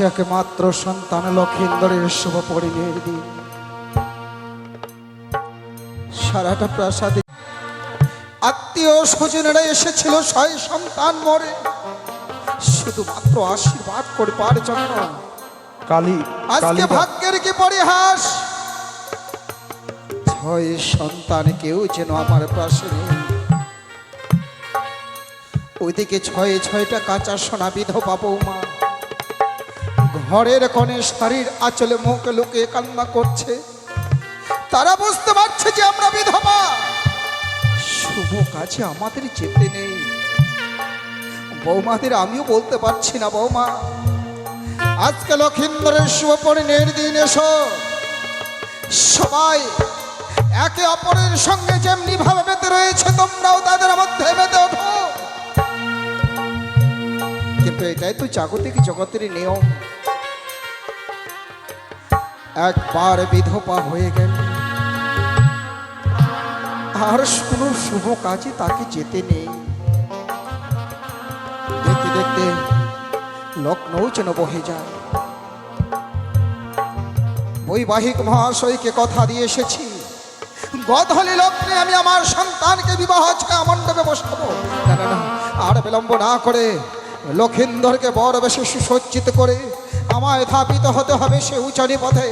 একমাত্র সন্তান লক্ষিন্দরের শুভ পরিণের দিন। সারাটা প্রাসাদে আত্মীয় স্বজনেরা এসেছিল ছয় সন্তান মরে। শুধুমাত্র আশীর্বাদ করবার জন্য। কালী আজকে ভাগ্যের কি পরিহাস? ছয় সন্তান কেউ যেন আমার পাশে নেই। ওইদিকে ছয় ছয়টা কাঁচা সোনা বিধবা বৌমা। ঘরের কোণে শাড়ির আঁচলে মুখ লুকিয়ে কান্না করছে। তারা বুঝতে পারছে যে আমরা বিধবা। শুভ কাজে আমাদের যেতে নেই। বৌমাদের আমিও বলতে পারছি না, বৌমা। আজকে লক্ষিন্দরের শুভ পরিণের দিন, এসো। সবাই একে অপরের সঙ্গে যেমনি ভাবে মেতে রয়েছে, তোমরাও তাদের মধ্যে মেতে ওঠো। কিন্তু এটাই তো জাগতিক জগতের নিয়ম। একবার বিধবা হয়ে গেল। আর কোনো শুভ কাজে, তাকে যেতে নেই। দেখতে দেখতে লক্ষ্ণৌ যেন বহে যায়। বৈবাহিক মহাশয়কে কথা দিয়ে এসেছি। গধলি লগ্নে আমি আমার সন্তানকে বিবাহ ছায়া মণ্ডপে বসাবো। আর বিলম্ব না করে লক্ষিন্দরকে বড় বেশি সুসজ্জিত করে আমায় ধাপিত হতে হবে সে উচানি পথে।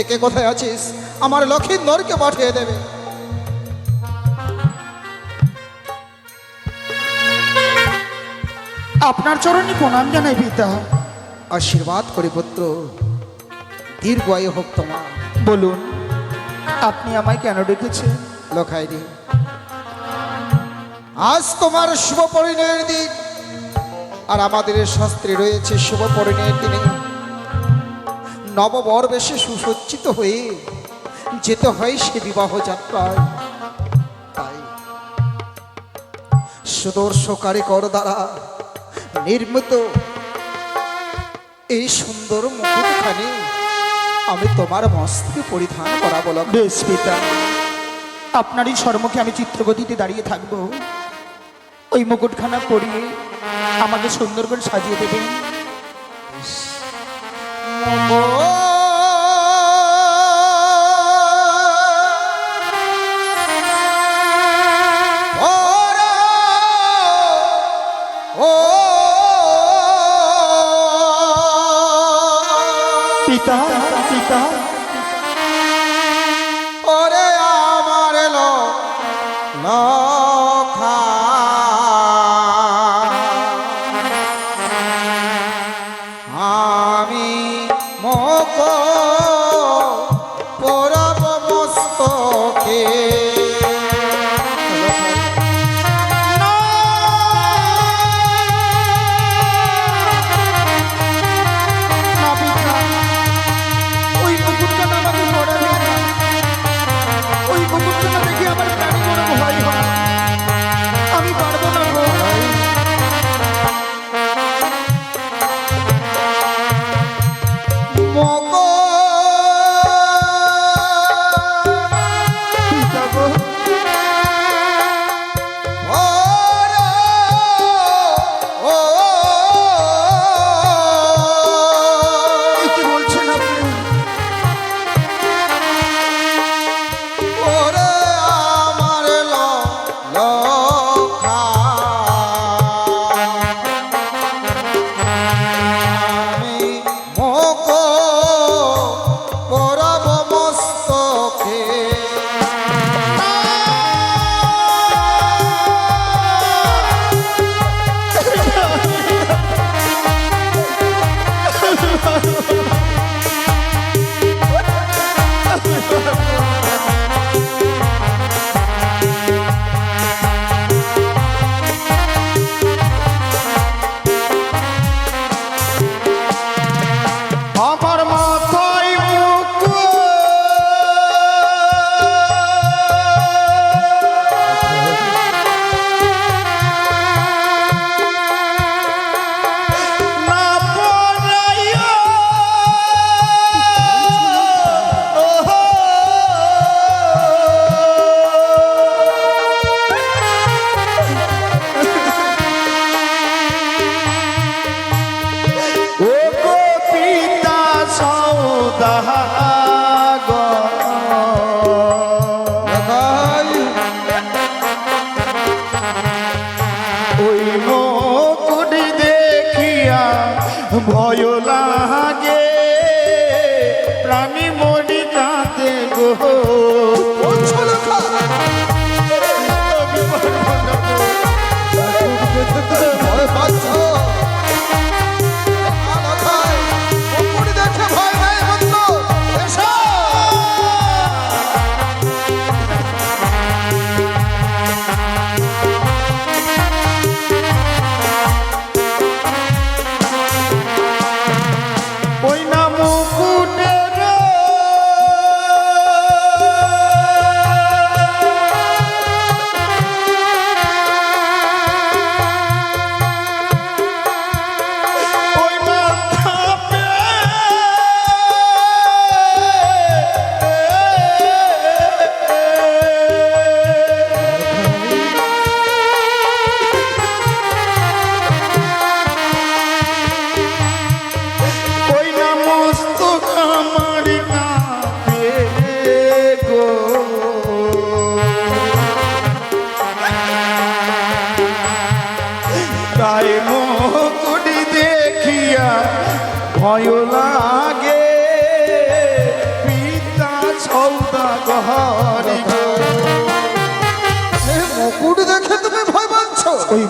একে কোথায় আছিস? আমার লক্ষিন্দরকে পাঠিয়ে দেবে। আপনার চরণে প্রণাম জানাই পিতা। আশীর্বাদ করি পুত্র দীর্ঘ আয়ু হোক তোমার। বলুন আপনি আমায় কেন ডেকেছেন? লখাইনি আজ তোমার শুভ পরিণয়ের দিন আর আমাদের শাস্ত্রে রয়েছে শুভ পরিণয়ের দিনে নববর বেশে সুসজ্জিত হয়ে যেতে হয় সে বিবাহ যাত্রায়। তাই সুদর্শকারী কর দ্বারা নির্মিত এই সুন্দর মুকুটখানি আমি তোমার মস্তকে পরিধান। বেশ পিতা আপনারই সম্মুখে আমি চিত্রগতিতে দাঁড়িয়ে থাকব। ওই মুকুটখানা পরিয়ে আমাকে সুন্দর করে সাজিয়ে দেবেন। পিতা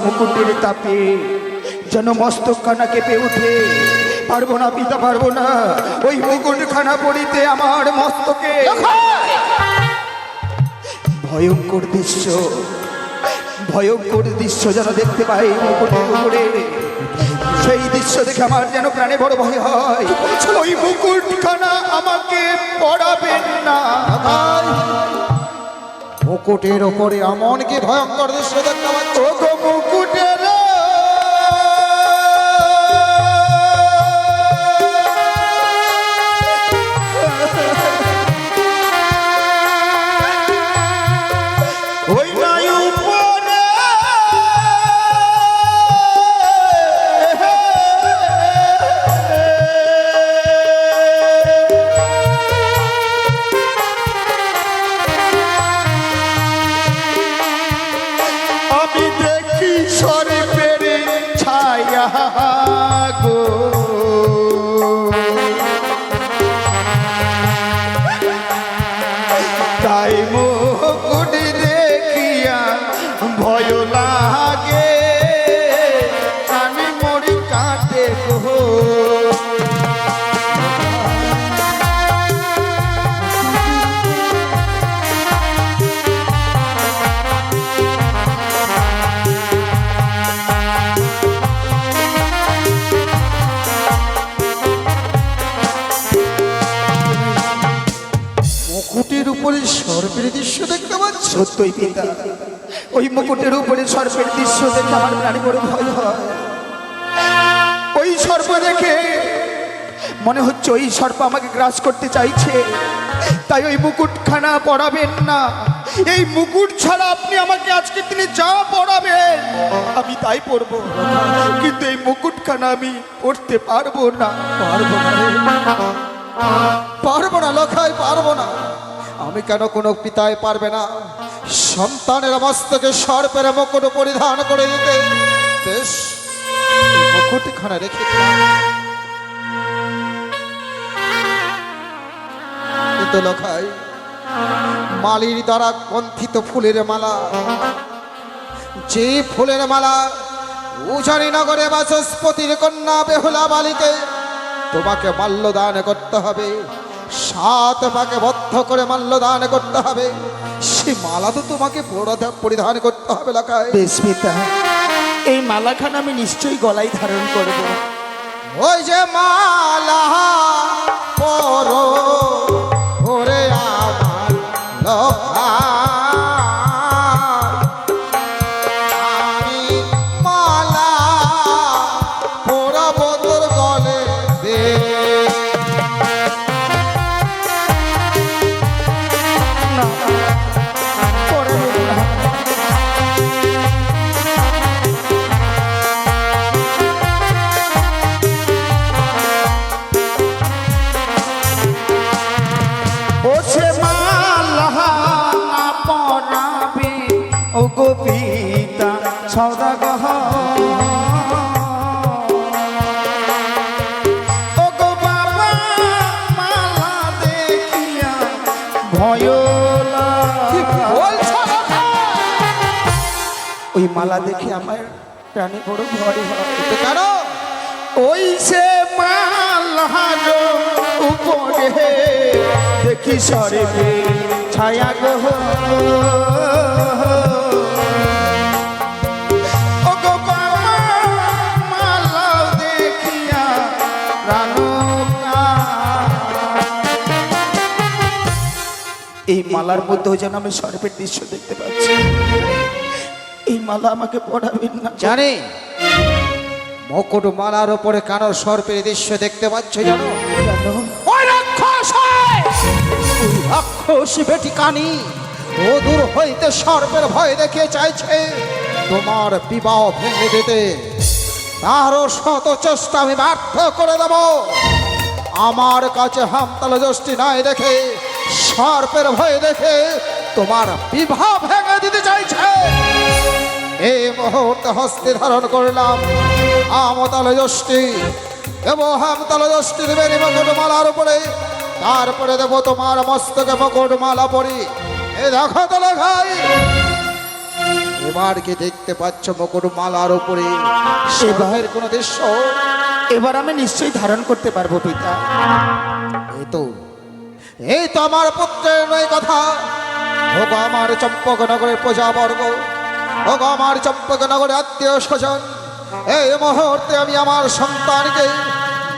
মুকুটের তাপে যেন মস্তক খানা কেঁপে উঠে, পারব না, পিতা পারব না, ওই মুকুট খানা পড়িতে আমার মস্তকে। ভয়ঙ্কর দৃশ্য ভয়ঙ্কর দৃশ্য যেন দেখতে পাই মুকুটের উপরে। সেই দৃশ্য দেখে আমার যেন প্রাণে বড় ভয় হয়। ওই মুকুট খানা আমাকে পড়াবেন না। মুকুটের ওপরে এমন কি ভয়ঙ্কর দৃশ্য দেখতে পাচ্ছ। মুকুটের উপরে সর্বের দৃশ্য দেখতে পাচ্ছ? সত্যই পিতা। ওই মুকুটের উপরে সর্পের দৃশ্য দেখে আমার প্রাণী বড় ভয় হয়। ওই সর্প দেখে মনে হচ্ছে ওই সর্প আমাকে গ্রাস করতে চাইছে। তাই ওই মুকুটখানা পড়াবেন না। এই মুকুট ছাড়া আপনি আমাকে আজকের দিনে যা পড়াবেন আমি তাই পড়ব কিন্তু এই মুকুটখানা আমি পড়তে পারব না। পারব না পারব না লখাই পারব না। আমি কেন কোনো পিতায় পারবে না? সন্তানের মস্তকে সর্পের মুকুট পরিধান করে দিতে। বেশ রেখে দিলাম। মালির দ্বারা কন্থিত ফুলের মালা। যে ফুলের মালা উজানি নগরে বাচস্পতির কন্যা বেহুলা বালিকে তোমাকে মাল্যদান করতে হবে। সাত পাকে বদ্ধ করে মাল্য মাল্যদান করতে হবে। সে মালা তো তোমাকে পরধা- পরিধান করতে হবে লাখায় এই মালাখান আমি নিশ্চয়ই গলায় ধারণ করব। ওই যে মালা পর। ভয়? ওই মালা দেখে আমার প্রাণে বড় ভয় হয়। কিন্তু ওই সে মালার উপরে দেখি সরে ছায়া গহ এই মালার মধ্যেও যেন আমি সর্বের দৃশ্য দেখতে পাচ্ছি। এই মালা আমাকে পড়াবেন না। জানে। মকুট মালার ওপরে কানো সর্পের দৃশ্য দেখতে পাচ্ছ জানো? জানো? ওই রাক্ষস রাক্ষস বেটি কানি ও দূর হইতে সর্পের ভয় দেখে চাইছে তোমার বিবাহ ভেঙে দিতে। তারও শত চেষ্টা আমি ব্যর্থ করে দেব। আমার কাছে হামতাল যষ্টি নাই দেখে, সর্পের ভয় দেখে তোমার বিবাহ ভেঙে দিতে চাইছে। এই মুহূর্তে হস্তি ধারণ করলাম আমতাল যষ্টি দেব হামতাল যষ্টি দেবে মুকুটমালার উপরে। তারপরে দেব তোমার মস্তকে মুকুটমালা পরি। এ দেখো তো লেখাই, এবার কি দেখতে পাচ্ছ মুকুটমালার উপরে? সেবাহের কোনো দৃশ্য? এবার আমি নিশ্চয়ই ধারণ করতে পারব, পিতা। এই তো এই তো আমার পুত্রের নয় কথা। ওগো আমার চম্পকনগরের প্রজাবর্গ, ওগো আমার চম্পকনগরের আত্মীয় স্বজন, এই মুহূর্তে আমি আমার সন্তানকে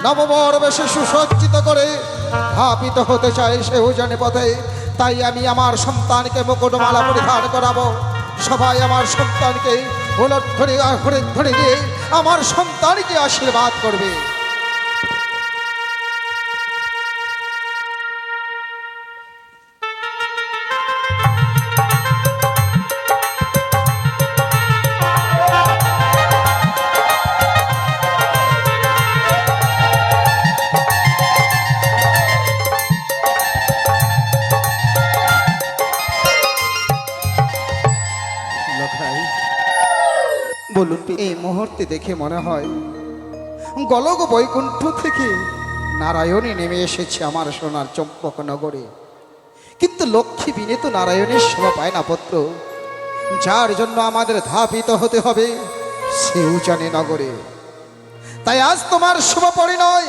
নববর বেশি সুসজ্জিত করে ধাপিত হতে চাই সে উজানি পথে। তাই আমি আমার সন্তানকে মুকুটমালা পরিধান করাবো। সবাই আমার সন্তানকে ধরে ঘুরে ধরে আমার সন্তানকে আশীর্বাদ করবে। দেখে মনে হয় গলগ বৈকুণ্ঠ থেকে নারায়ণী নেমে এসেছে আমার সোনার চম্পক নগরে। কিন্তু লক্ষ্মী বিনে তো নারায়ণের সেবা পায় না পুত্র। যার জন্য আমাদের ধাপিত হতে হবে সেও জানে নগরে। তাই আজ তোমার শুভ পরিণয়।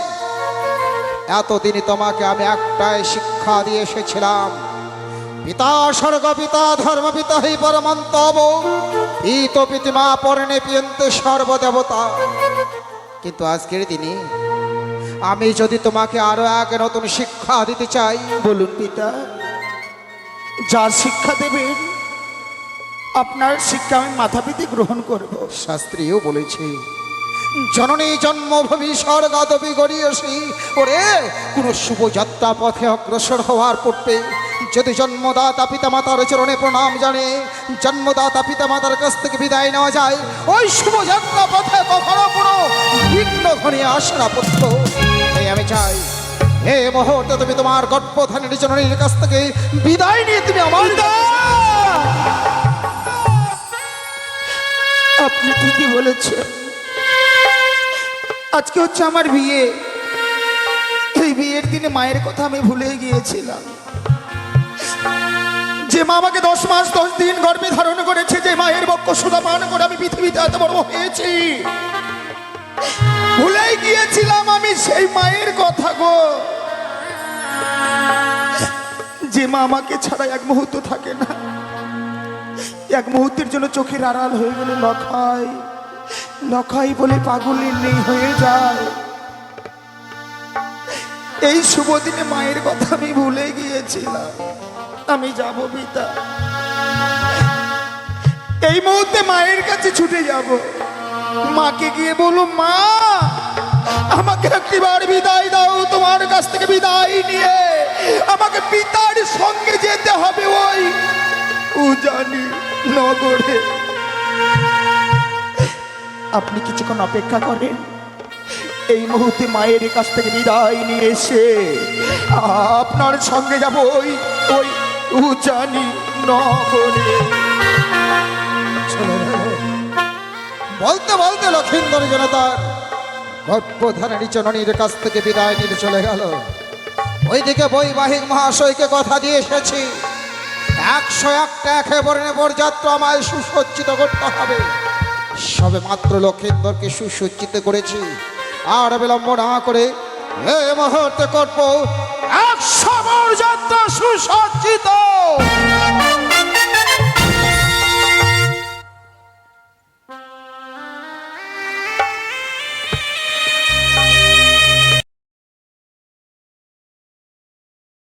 এতদিন তোমাকে আমি একটাই শিক্ষা দিয়ে এসেছিলাম। পিতা স্বর্গ পিতা ধর্ম পিতা হি পরমন্তব পিত পিতিমা পরণে পিয়ন্তে সর্বদেবতা। কিন্তু আজকের দিনে আমি যদি তোমাকে আরও এক নতুন শিক্ষা দিতে চাই বলুন পিতা যার শিক্ষা দেবেন আপনার শিক্ষা আমি মাথা পিতে গ্রহণ করব। শাস্ত্রীও বলেছে জননী জন্মভূমি স্বর্গাদবি গড়িয়েছি। ওরে কোন শুভযাত্রা পথে অগ্রসর হওয়ার পূর্বে যদি জন্মদাতা পিতা মাতার চরণে প্রণাম জানে জন্মদাতা পিতা মাতার কাছ থেকে বিদায় নেওয়া যায়, ওই শুভযাত্রা পথে কখনো কোনো বিঘ্ন ঘনিয়ে আসে না পুত্র এই আমি চাই হে মুহূর্তে তুমি তোমার গর্ভধানের জননীর কাছ থেকে বিদায় নিয়ে তুমি আমার আপনি ঠিকই বলেছেন। আজকে হচ্ছে আমার বিয়ে। এই বিয়ের দিনে মায়ের কথা আমি ভুলে গিয়েছিলাম। যে মা আমাকে দশ মাস, দশ দিন গর্ভে ধারণ করেছে, যে মায়ের বক্ষ সুদা পান করে আমি পৃথিবীতে এত বড় হয়েছি। ভুলেই গিয়েছিলাম আমি সেই মায়ের কথা গো। যে মা আমাকে ছাড়া এক মুহূর্ত থাকে না। এক মুহূর্তের জন্য চোখের আড়াল হয়ে গেলে লখাই লখাই বলে পাগলের নেই হয়ে যায়। এই শুভ দিনে মায়ের কথা আমি ভুলে গিয়েছিলাম। আমি যাব পিতা। এই মুহূর্তে মায়ের কাছে ছুটে যাব। মাকে গিয়ে বলো মা, আমাকে একটিবার বিদায় দাও, তোমার কাছ থেকে বিদায় নিয়ে। আমাকে পিতার সঙ্গে যেতে হবে ওই উজানি নগরে। আপনি কিছুক্ষণ অপেক্ষা করেন। এই মুহূর্তে মায়ের কাছ থেকে বিদায় নিয়ে এসে আপনার সঙ্গে যাব ওই ওই উজানি নগরে। বলতে বলতে লক্ষিন্দর জনতার গর্ভধারণী জননীর কাছ থেকে বিদায় নিতে চলে গেল। ওইদিকে বৈবাহিক মহাশয়কে কথা দিয়ে এসেছি। একশো একটা একেবারে বরযাত্রা আমায় সুসজ্জিত করতে হবে। সবে মাত্র লক্ষেন্দরকে সুসজ্জিত করেছি। আর বিলম্ব না করে এই মুহূর্তে করব একশো অমর সুসজ্জিত।